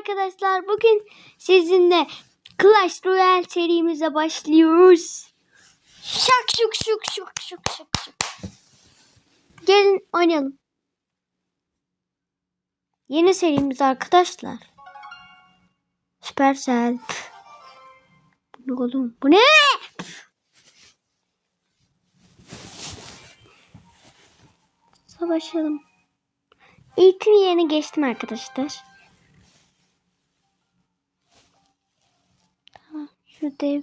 arkadaşlar. Bugün sizinle Clash Royale serimize başlıyoruz. Şak şuk şuk şuk şuk şuk şuk. Gelin oynayalım. Yeni serimiz arkadaşlar. Supercell. Pf. Bu ne oğlum? Bu ne? Savaşalım. Eğitim yerini geçtim arkadaşlar. Tamam. Şu dev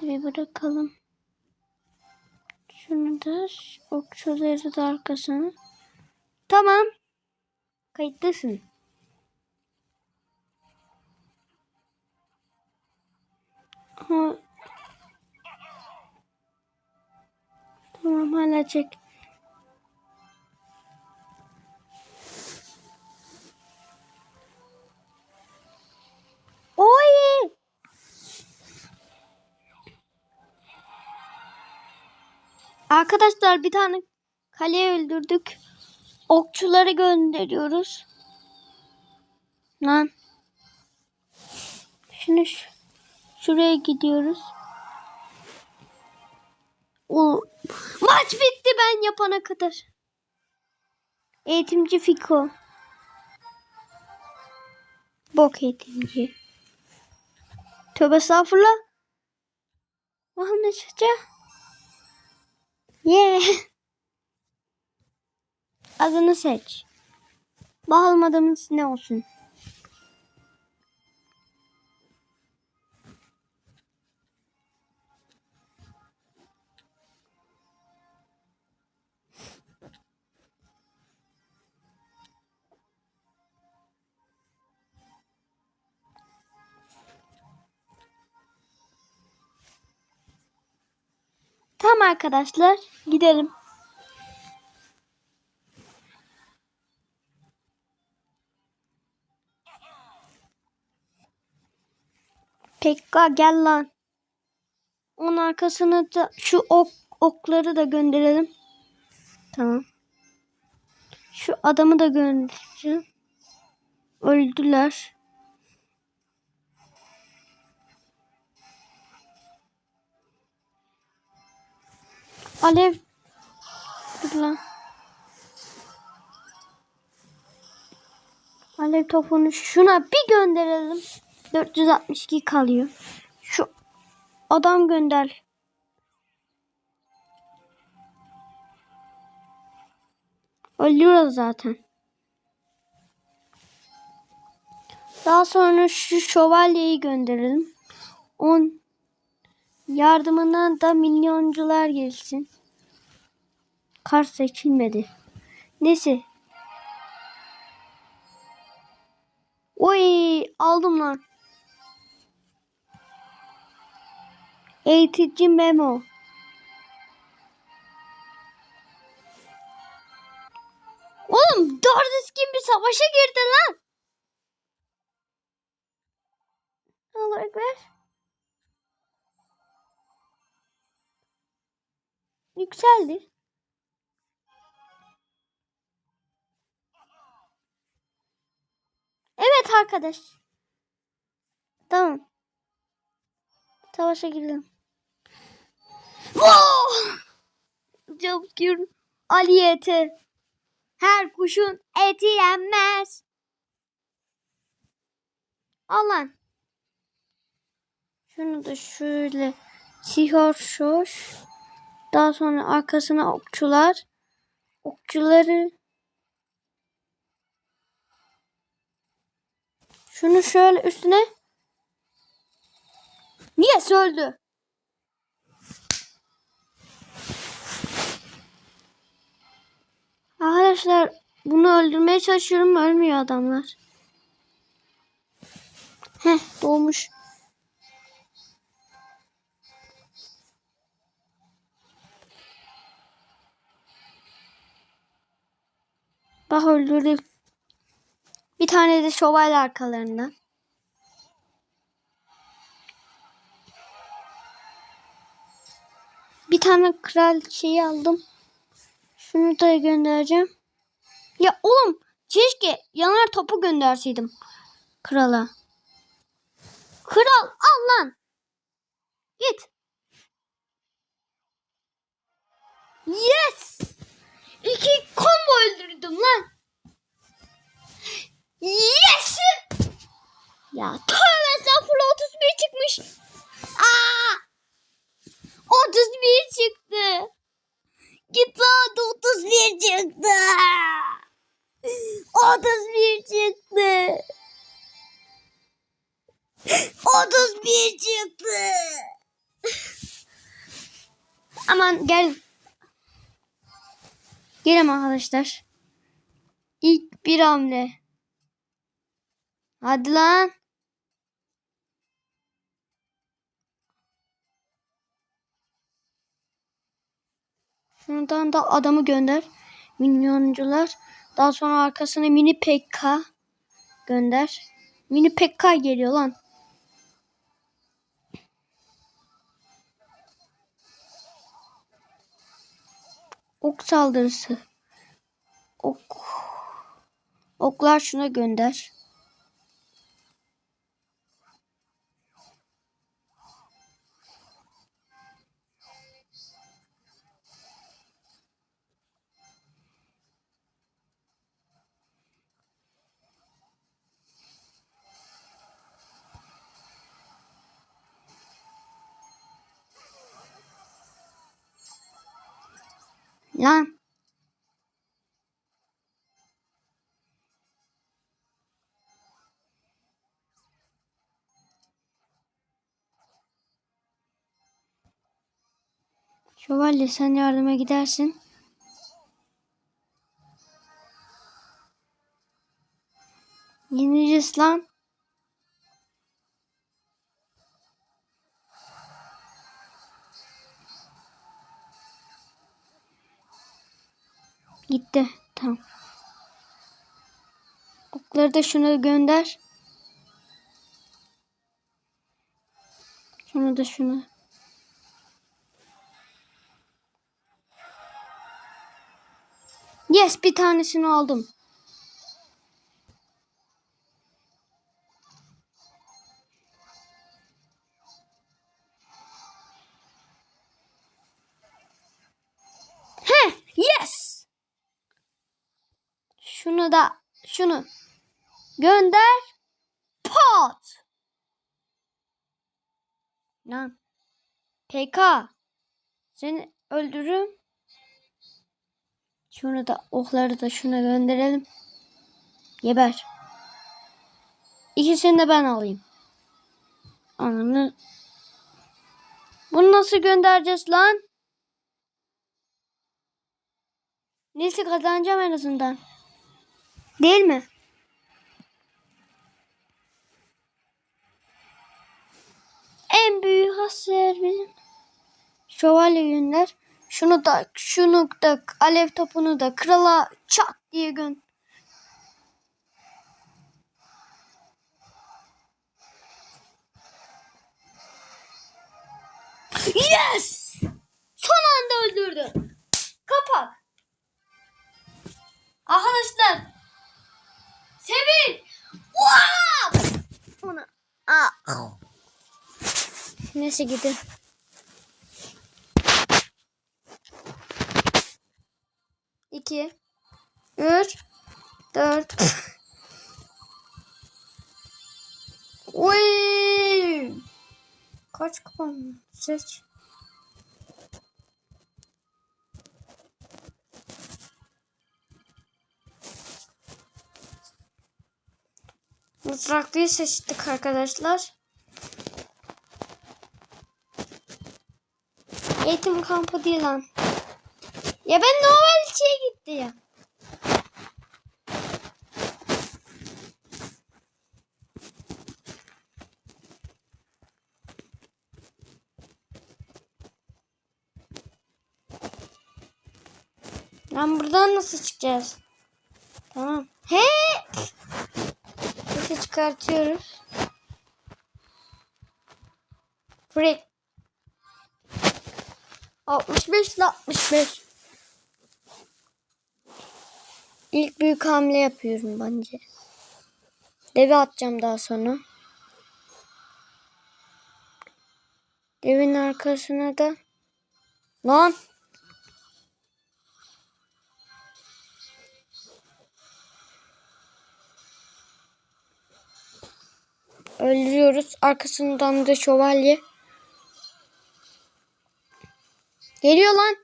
devi bırakalım. Şunu da okçuları da arkasına. Tamam. Kayıtlısın. Ha. Tamam hala çek. Arkadaşlar bir tane kaleyi öldürdük. Okçuları gönderiyoruz. Lan. Şu- şuraya gidiyoruz. O maç bitti ben yapana kadar. Eğitimci Fiko. Bok eğitimci. Tövbe estağfurullah. Çıkacak? Yeah. Adını seç. Bakalım adımız ne olsun. Tamam arkadaşlar gidelim. Pekka gel lan. Onun arkasına da şu ok okları da gönderelim. Tamam. Şu adamı da göndereceğim. Öldüler. Alev. Dur. Alev topunu şuna bir gönderelim. 462 kalıyor. Şu adam gönder. Ölüyoruz zaten. Daha sonra şu şövalyeyi gönderelim. 10 Yardımından da milyoncular gelsin. Kars seçilmedi. Neyse. Oy aldım lan. Eğitici memo. Oğlum dört Dardis gibi savaşa girdi lan. Allah ekber. Yükseldi. Evet arkadaş. Tamam. Savaşa girelim. Oh! Jumpscare Ali eti. Her kuşun eti yenmez. Al lan. Şunu da şöyle sihor şoş. Daha sonra arkasına okçular. Okçuları Şunu şöyle üstüne. Niye öldü? Arkadaşlar bunu öldürmeye çalışıyorum ölmüyor adamlar. Heh doğmuş. Bak öldürdüm. Bir tane de şövalye arkalarında. Bir tane kral şeyi aldım. Şunu da göndereceğim. Ya oğlum keşke yanar topu gönderseydim. Krala. Kral al lan. Git. 31 çıktı. Aman gel. Gelin arkadaşlar. İlk bir hamle. Hadi lan. Şuradan da adamı gönder. Minyoncular. Daha sonra arkasına mini PK gönder. Mini PK geliyor lan. Ok saldırısı. Ok. Oklar şuna gönder. Lan. Şövalye sen yardıma gidersin. Yeneceğiz lan. Gitti. Tamam. Okları da şuna gönder. Şunu da şuna. Yes bir tanesini aldım. Şunu da şunu gönder. Pot. Lan. PK. Seni öldürürüm. Şunu da okları da şuna gönderelim. Geber. İkisini de ben alayım. Ananı. Bunu nasıl göndereceğiz lan? Neyse kazanacağım en azından. Değil mi? En büyük hasar bizim. Şövalye gönder. Şunu da şunu da alev topunu da krala çat diye gön. Yes! Son anda öldürdü. Kapak. Arkadaşlar. Sevin. Wow! Ona. Aa. Neyse gidin. İki. Üç. Dört. Uy. Kaç kupon? Seç. Mızraklıyı seçtik arkadaşlar. Eğitim kampı değil lan. Ya ben Novelty'ye gitti ya. Lan buradan nasıl çıkacağız? Tamam. He! Çıkartıyoruz. Free. 65 ile 65. İlk büyük hamle yapıyorum bence. Devi atacağım daha sonra. Devin arkasına da lan öldürüyoruz. Arkasından da şövalye. Geliyor lan.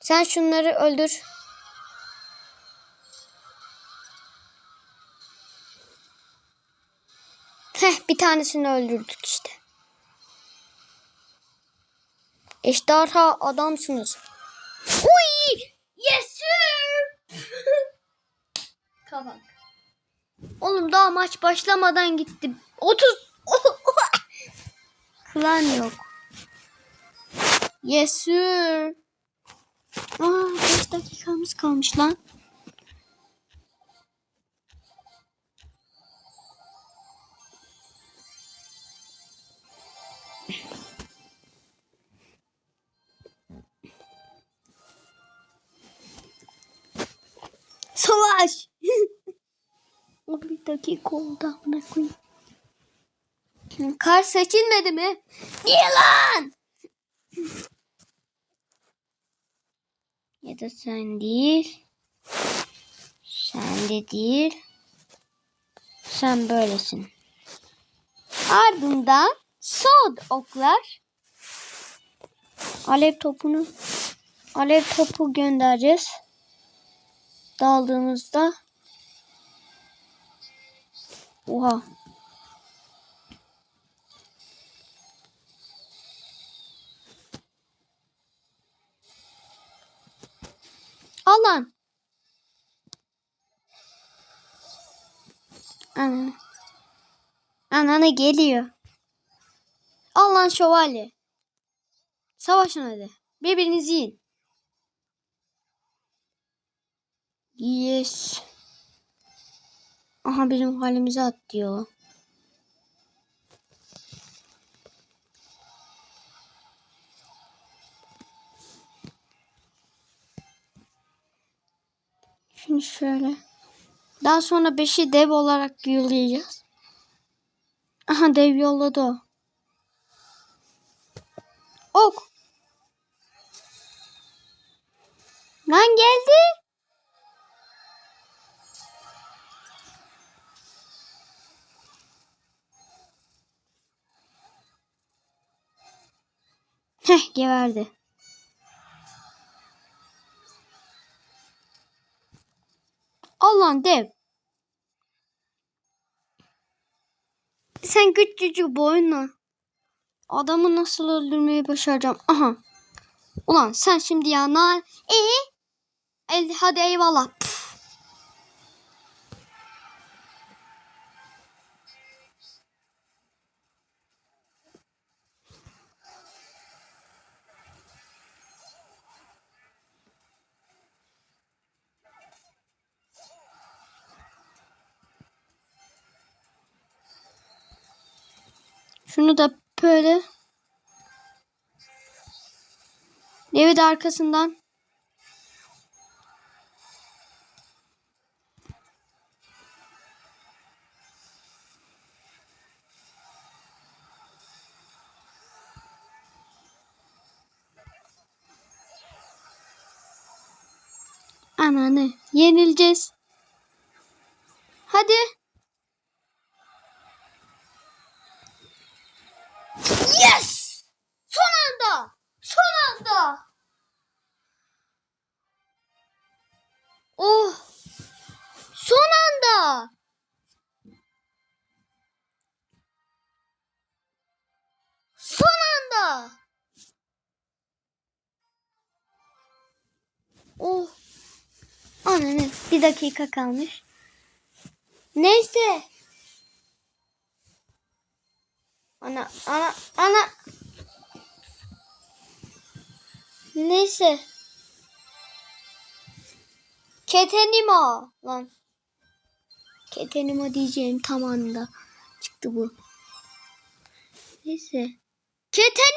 Sen şunları öldür. Heh bir tanesini öldürdük işte. Ejderha adamsınız. Uy! Yes sir! Kavak. Oğlum daha maç başlamadan gitti. 30 Klan yok. Yes sir. Aa 5 dakikamız kalmış lan. Savaş. O bir dakika oldu amına koyayım. Kar seçilmedi mi? Niye lan? Ya da sen değil. Sen de değil. Sen böylesin. Ardından sod oklar. Alev topunu alev topu göndereceğiz. Daldığımızda Oha. Al lan. Ana. Anana geliyor. Al lan şövalye. Savaşın hadi. Birbirinizi yiyin. Yes. Aha bizim halimize at diyor. Şimdi şöyle. Daha sonra 5'i dev olarak yollayacağız. Aha dev yolladı o. Ok. Lan geldi. Heh geberdi. Allah'ın dev. Sen küçücük boyunla adamı nasıl öldürmeyi başaracağım? Aha. Ulan sen şimdi ya na e El, hadi eyvallah. Püf. Şunu da böyle. Evi de arkasından. Ananı yenileceğiz. Hadi. Oh! Son anda! Son anda! Oh! Ananı bir dakika kalmış. Neyse. Ana ana ana. Neyse. Ketenimo lan. Ketenimo diyeceğim tam anda çıktı bu. Neyse. Ketenimo.